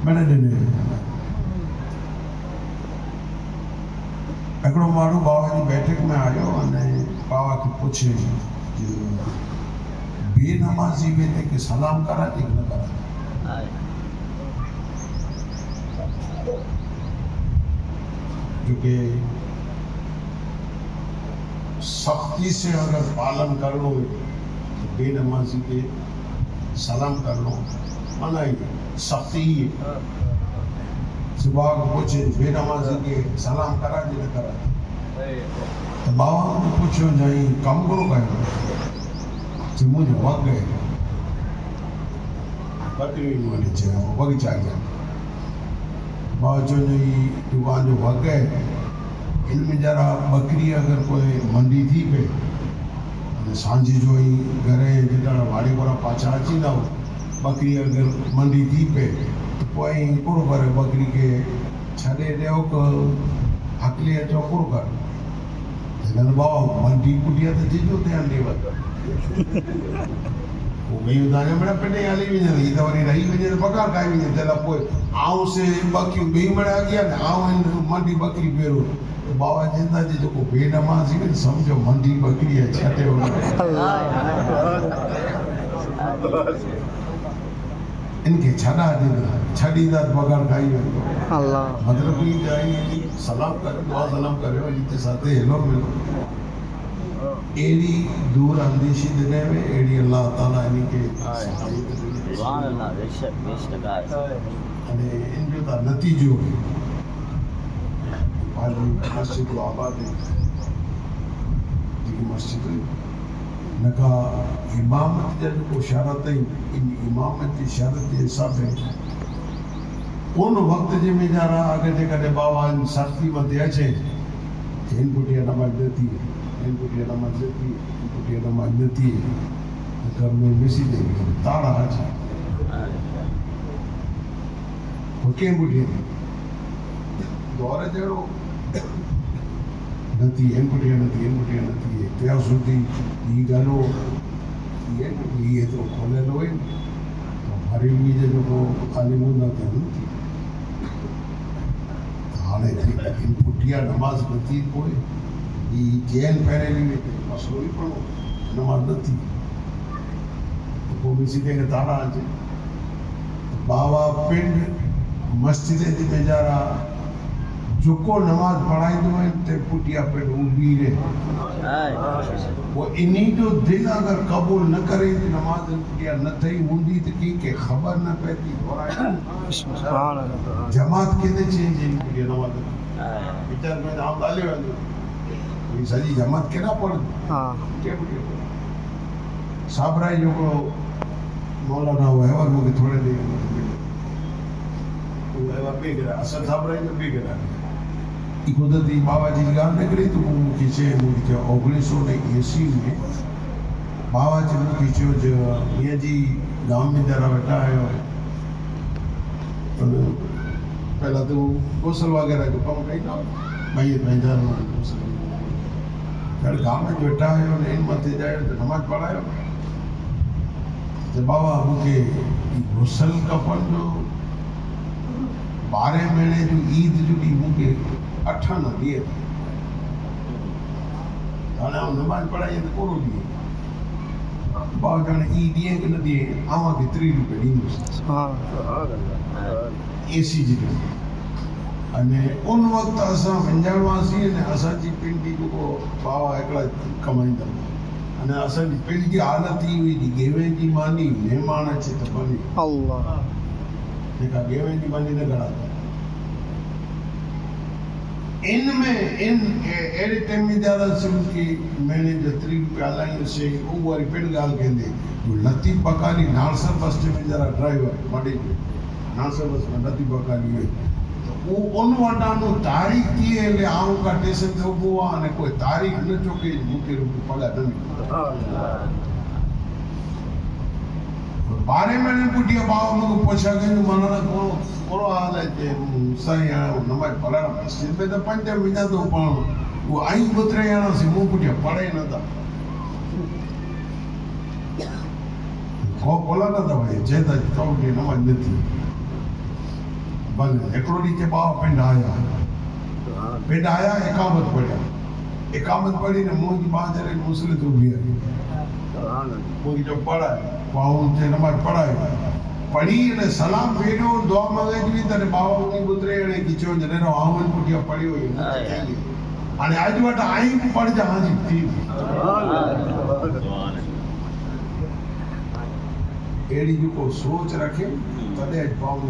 ॾिने हिकिड़ो बाबा बैठक में आयो अने बाबा खे पुछे बेनमाज़ी में के सलाम कराए कि न कराए क्योंकि सख्ती से अगर पालन कर लो तो बेनमाजी के सलाम कर लो मना ही सख्ती ही है। सुबह को पूछे बे नमाजी के सलाम करा जी ना करा। तो बाबा को पूछो जाई कम करो कहे। जी तो मुझे वग गए। बकरी मोने जे वग जा गया। बाबा जो नहीं दुकान जो वग गए। इनमें जरा बकरी अगर कोई मंडी थी पे तो सांझी जो ही घर जरा वाड़ी वारा पाचा अची ना हो बकरी अगर मंडी थी पे तो पोइ ई हिकिड़ो बकरी के छॾे ॾियो को हकले अचो हिकिड़ो कर। हिननि बाव मंडी कुटिया तो त जीजो ध्यानु ॾे वरितो पोइ ॿई तव्हांजा मिड़ पिने हली भी नहीं इधर वाली तो रही भी नहीं तो त पघार भी नहीं जला पोइ आऊँ से बकियूं ॿई मिड़ गया ना आऊँ इन मंडी बकरी पेरो। बाबा ज़िंदा जी जो को जेको बेनमाज़ी में समझो मंडी बकरी है। आहे छॾे इनके छड़ा देगा छड़ी दात पगार खाई हो अल्लाह मतलब ये जाए सलाम करे दुआ सलाम करे इनके साथ हेलो मिलो एड़ी दूर अंदेशी दिने में एड़ी अल्लाह ताला इनके सुभान अल्लाह बेशक बेशक अने इनके ता नतीजो आज मस्जिद आबाद है जी मस्जिद نكا إمامة جنكو شرطين إن إمامة شرط حساب ہے उन वक़्त जे में ॼाणा अॻे जेकॾहिं बाबा आहिनि सख़्ती वधे अचे हिन पुठिया नमाज़ न थिए हिन पुठिया नमाज़ न थिए हिन नमाज़ न थिए घर में मिसी ॾे ताड़ा अचे कंहिं पुठिया? दौर जहिड़ो નથી એમ ઘટિયા નથી એમ ઘટિયા નથી ત્યાં સુધી ઈ ગાનો એ તો ખોલેલો હોય ને તો મારી બીજે લોકો ખાલી મુદ્દા કર્યું હાલેથી એમ ઘટિયા નમાઝ નથી કોઈ ઈ જેલ પહેરેલી નથી મસલો પણ નમાઝ નથી પોલીસી કે તારા છે બાવા પિંડ મસ્જિદે બેચારા ઝુકો નમાજ પઢાઈ દો તે ફૂટિયા પેટ ઊભી રહે वो इन्हीं जो दिल अगर कबूल न करे तो नमाज किया न थी ऊंडी तो की के खबर न पैती जमात किथे चेंज इन नमाज वीचार में हम डाले वेंदो ही सॼी जमात केॾा पढ़नि साबराई जेको मौलाना वहिंवार मूंखे थोरे ॾींहं असल साबराई जो बि गिराए निकिरी त पोइ मूंखे चए मूंखे चयो उणिवीह सौ ने एसी में बाबा जी मूंखे चयो जो हीअं जी गांव में जरा वेठा आहियो पर पहिला त उहो गोसल वग़ैरह जो कमु कईंदा भई पंहिंजा गोसल जॾहिं गांव में वेठा आहियो ने इन मथे ॼायो त नमाज़ पढ़ायो त बाबा मूंखे ई गुसल कफन जो ॿारहें महीने जो ईद जो ॾींहुं मूंखे અઠાણું વીએ અને આમ નમાજ પડાય તો કોરો દઈએ બાવ જાણે ઈ દે કે ન દે? આમાં કે ત્રીસ રૂપિયા ડીનું છે. એસી જ અને ઉન વખત અસાં પંજાળમાં છીએ ને અસાંજી પિંડી કો બાવા એકલા કમાઈંદા અને અસાંજી પિંડી હાલત ઈ હોય હતી ગેવેજી માની મહેમાન છે તમારી અલ્લાહ. ગેવેજી માની ન ગણાતા. भली अल्लाह जेका गेवे जी मानी न घड़ा इन में इन ए- अहिड़े टाइम में ज्यादा सिम की महीने जो टीह रुपया हलाईंदासीं उहो वरी पिण ॻाल्हि कंदे लतीफ़ बकाली नालसर बस स्टैंड में जरा ड्राइवर माड़ी नालसर बस में लतीफ़ बकाली हुई उहो उन वटां तारीख़ थी हले आऊं का स्टेशन ते उभो आहे अने कोई तारीख़ न चुके मूंखे रुपयो पघार न मिले ಬಾಳೆಮಣಿ ಬಾವು ಪೋಷಾಕ ಸರಿ ನಮ್ಮ ಫಲಾಣ ಸಿದ್ಧ ಪಂಚ ಮಿಜಾದು પણ અહીં બતરાયાણા છે મો પૂટ્યા પડે નતા કો બોલા નતા ભાઈ, જે તા ચોકડી નમાજ નથી. ભલે એટલો નીચે બાવા પેંડા આયા. પેંડા આયા, એકામત પડ્યા. એકામત પડીને મોજી બહાર મુસ્લિમ ઊભી હતી. જો પડાય બાહુલ છે નમાજ પડાય. પડી અને સલામ ફેર્યો દો મગજની તને બાવાની ગુતરે અને કિચો જ એનો આવન કુટિયા પડ્યો અને આજ માટે આઈ પડ જા હાજી તી એડી જો સોચ રાખે તને જ બાવની